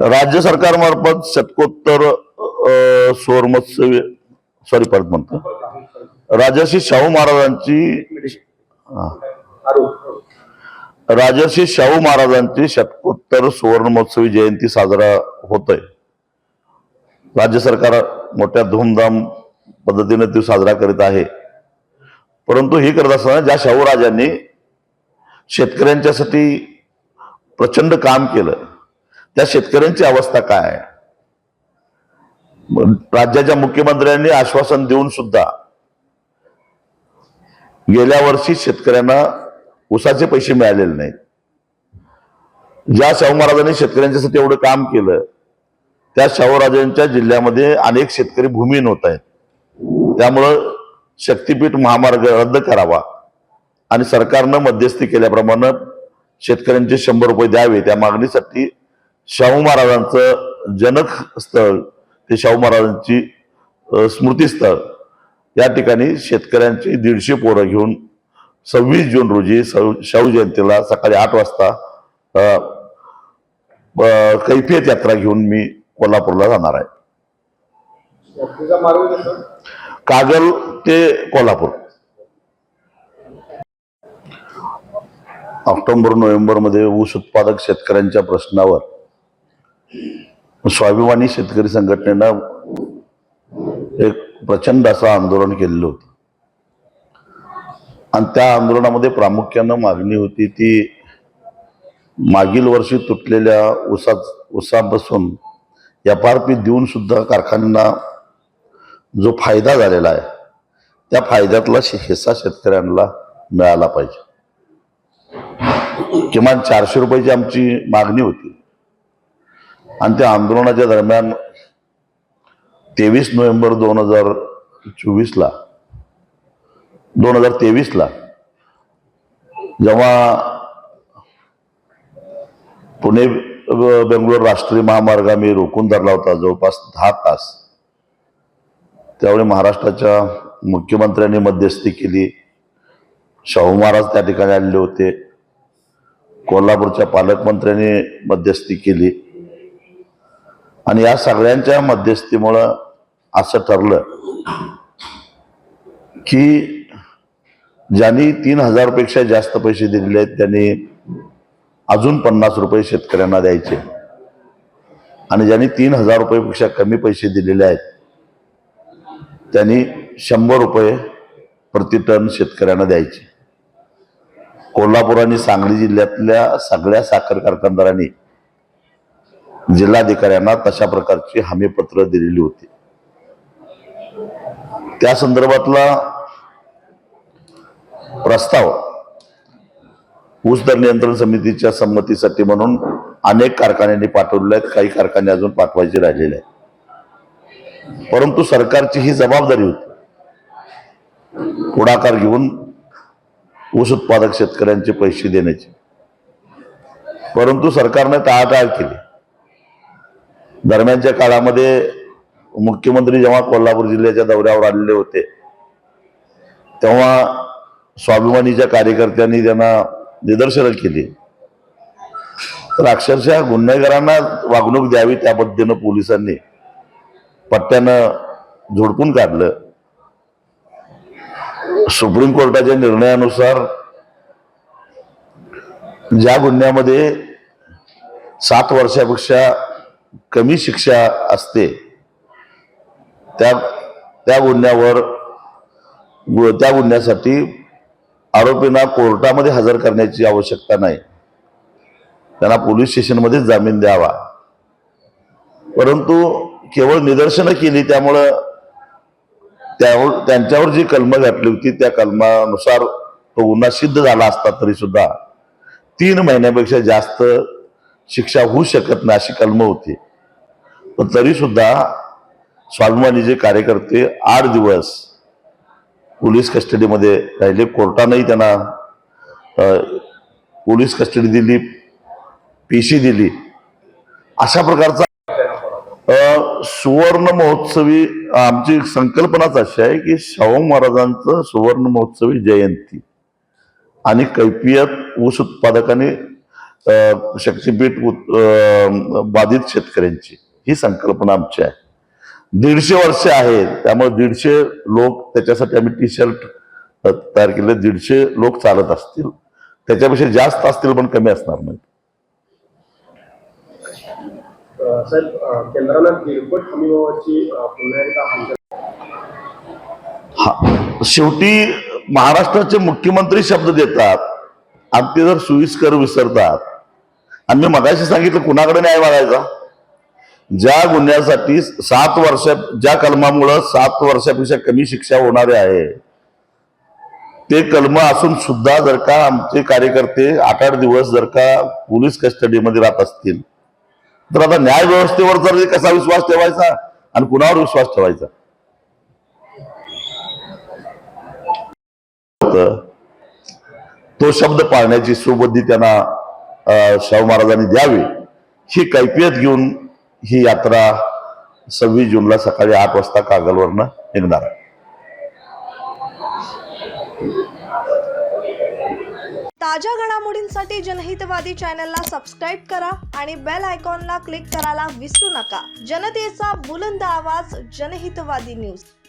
राज्य सरकारमार्फत शतकोत्तर अ, सुवर्णमहोत्सवी सॉरी परत म्हणतो. राजर्षी शाहू महाराजांची राजर्षी शाहू महाराजांची शतकोत्तर सुवर्ण महोत्सवी जयंती साजरा होत आहे राज्य सरकार मोठ्या धूमधाम पद्धतीने ती साजरा करीत आहे. परंतु हे करत असताना ज्या शाहू राजांनी शेतकऱ्यांच्यासाठी प्रचंड काम केलं त्या शेतकऱ्यांची अवस्था काय आहे? राज्याच्या मुख्यमंत्र्यांनी आश्वासन देऊन सुद्धा गेल्या वर्षी शेतकऱ्यांना उसाचे पैसे मिळालेले नाहीत. ज्या शाहू महाराजांनी शेतकऱ्यांच्यासाठी एवढं काम केलं त्या शाहूराजांच्या जिल्ह्यामध्ये अनेक शेतकरी भूमिहीन होत आहेत. त्यामुळं शक्तीपीठ महामार्ग रद्द करावा आणि सरकारनं मध्यस्थी केल्याप्रमाणे शेतकऱ्यांचे शंभर रुपये द्यावे त्या मागणीसाठी शाहू महाराजांचं जनक स्थळ ते शाहू महाराजांची स्मृतीस्थळ या ठिकाणी शेतकऱ्यांची दीडशे पोरं घेऊन सव्वीस जून रोजी शाहू शाहू जयंतीला सकाळी आठ वाजता कैफियत यात्रा घेऊन मी कोल्हापूरला जाणार आहे. कागल ते कोल्हापूर. ऑक्टोबर नोव्हेंबरमध्ये ऊस उत्पादक शेतकऱ्यांच्या प्रश्नावर स्वाभिमानी शेतकरी संघटनेनं एक प्रचंड असं आंदोलन केलेलं होतं. आणि त्या आंदोलनामध्ये प्रामुख्यानं मागणी होती ती मागील वर्षी तुटलेल्या उसा उसा बसून एफ आर पी देऊन सुद्धा कारखान्यांना जो फायदा झालेला आहे त्या फायद्यातला हिस्सा शेतकऱ्यांना मिळाला पाहिजे. किमान चारशे रुपयाची आमची मागणी होती. आणि त्या आंदोलनाच्या दरम्यान तेवीस नोव्हेंबर दोन हजार चोवीसला दोन हजार तेवीसला जेव्हा पुणे बेंगलोर राष्ट्रीय महामार्ग आम्ही रोखून धरला होता जवळपास दहा तास त्यावेळी महाराष्ट्राच्या मुख्यमंत्र्यांनी मध्यस्थी केली. शाहू महाराज त्या ठिकाणी आलेले होते. कोल्हापूरच्या पालकमंत्र्यांनी मध्यस्थी केली. आणि या सगळ्यांच्या मध्यस्थीमुळं असं ठरलं की ज्यांनी तीन हजारपेक्षा जास्त पैसे दिलेले आहेत त्यांनी अजून पन्नास रुपये शेतकऱ्यांना द्यायचे. आणि ज्यांनी तीन हजार रुपयेपेक्षा कमी पैसे दिलेले आहेत त्यांनी शंभर रुपये प्रति टन शेतकऱ्यांना द्यायचे. कोल्हापूर आणि सांगली जिल्ह्यातल्या सगळ्या साखर कारखानदारांनी जिल्हाधिकाऱ्यांना तशा प्रकारची हमीपत्र दिलेली होती. त्या संदर्भातला प्रस्ताव ऊस दर नियंत्रण समितीच्या संमतीसाठी म्हणून अनेक कारखान्यांनी पाठवलेले आहेत. काही कारखाने अजून पाठवायचे राहिलेले आहेत. परंतु सरकारची ही जबाबदारी होती. पुढाकार घेऊन ऊस उत्पादक शेतकऱ्यांचे पैसे देण्याची. परंतु सरकारने टाळाटाळ केली. दरम्यानच्या काळामध्ये मुख्यमंत्री जेव्हा कोल्हापूर जिल्ह्याच्या दौऱ्यावर आलेले होते तेव्हा स्वाभिमानीच्या कार्यकर्त्यांनी त्यांना निदर्शनं केली. तर अक्षरशः गुन्हेगारांना वागणूक द्यावी त्या पद्धतीनं पोलिसांनी पट्ट्यानं झोडपून काढलं. सुप्रीम कोर्टाच्या निर्णयानुसार ज्या गुन्ह्यामध्ये सात वर्षापेक्षा कमी शिक्षा असते. त्या त्या गुन्ह्यावर त्या गुन्ह्यासाठी आरोपींना कोर्टामध्ये हजर करण्याची आवश्यकता नाही. त्यांना पोलीस स्टेशनमध्ये जामीन द्यावा. परंतु केवळ निदर्शनं केली त्यामुळं त्यावर त्यांच्यावर जी कलमं घातली होती त्या कलमानुसार तो गुन्हा सिद्ध झाला असता तरी सुद्धा तीन महिन्यापेक्षा जास्त शिक्षा होऊ शकत नाही अशी कल्म होती. पण तरी सुद्धा स्वाभिमानीचे कार्यकर्ते आठ दिवस पोलीस कस्टडीमध्ये राहिले. कोर्टानंही त्यांना पोलीस कस्टडी दिली पीसी दिली. अशा प्रकारचा सुवर्ण महोत्सवी आमची संकल्पनाच अशी आहे की शाहू महाराजांचं सुवर्ण महोत्सवी जयंती आणि कैफियत ऊस उत्पादकांनी शक्तीपीठ बाधित शेतकऱ्यांची. ही संकल्पना आमची आहे. दीडशे वर्ष आहेत त्यामुळे दीडशे लोक त्याच्यासाठी आम्ही टी शर्ट तयार केले. दीडशे लोक चालत असतील. त्याच्यापेक्षा जास्त असतील पण कमी असणार नाहीत. अ, साहेब अ, केंद्रानं दीडपट हमीभावाची अ, पुन्हा एकदा आमच्या हा. शेवटी महाराष्ट्राचे मुख्यमंत्री शब्द देतात आणि ते जर सोयीस्कर विसरतात आणि मी मगाशी सांगितलं कुणाकडे न्याय मागायचा? ज्या गुन्ह्यासाठी सात वर्ष ज्या कलमामुळं सात वर्षापेक्षा कमी शिक्षा होणारे आहे ते कलम असून सुद्धा जर का आमचे कार्यकर्ते आठ आठ दिवस जर का पोलीस कस्टडीमध्ये राहत असतील तर आता न्याय व्यवस्थेवर जर कसा विश्वास ठेवायचा आणि कुणावर विश्वास ठेवायचा? तो शब्द पाळण्याची सुबुद्धी त्यांना शाहू महाराजांनी द्यावी ही कैफियत घेऊन ही यात्रा सव्वीस जूनला सकाळी आठ वाजता कागलवरनं निघणार आहे. ताज्या घडामोडींसाठी जनहितवादी चॅनलला सबस्क्राईब करा आणि बेल आयकॉनला क्लिक करायला विसरू नका. जनतेचा बुलंद आवाज जनहितवादी न्यूज.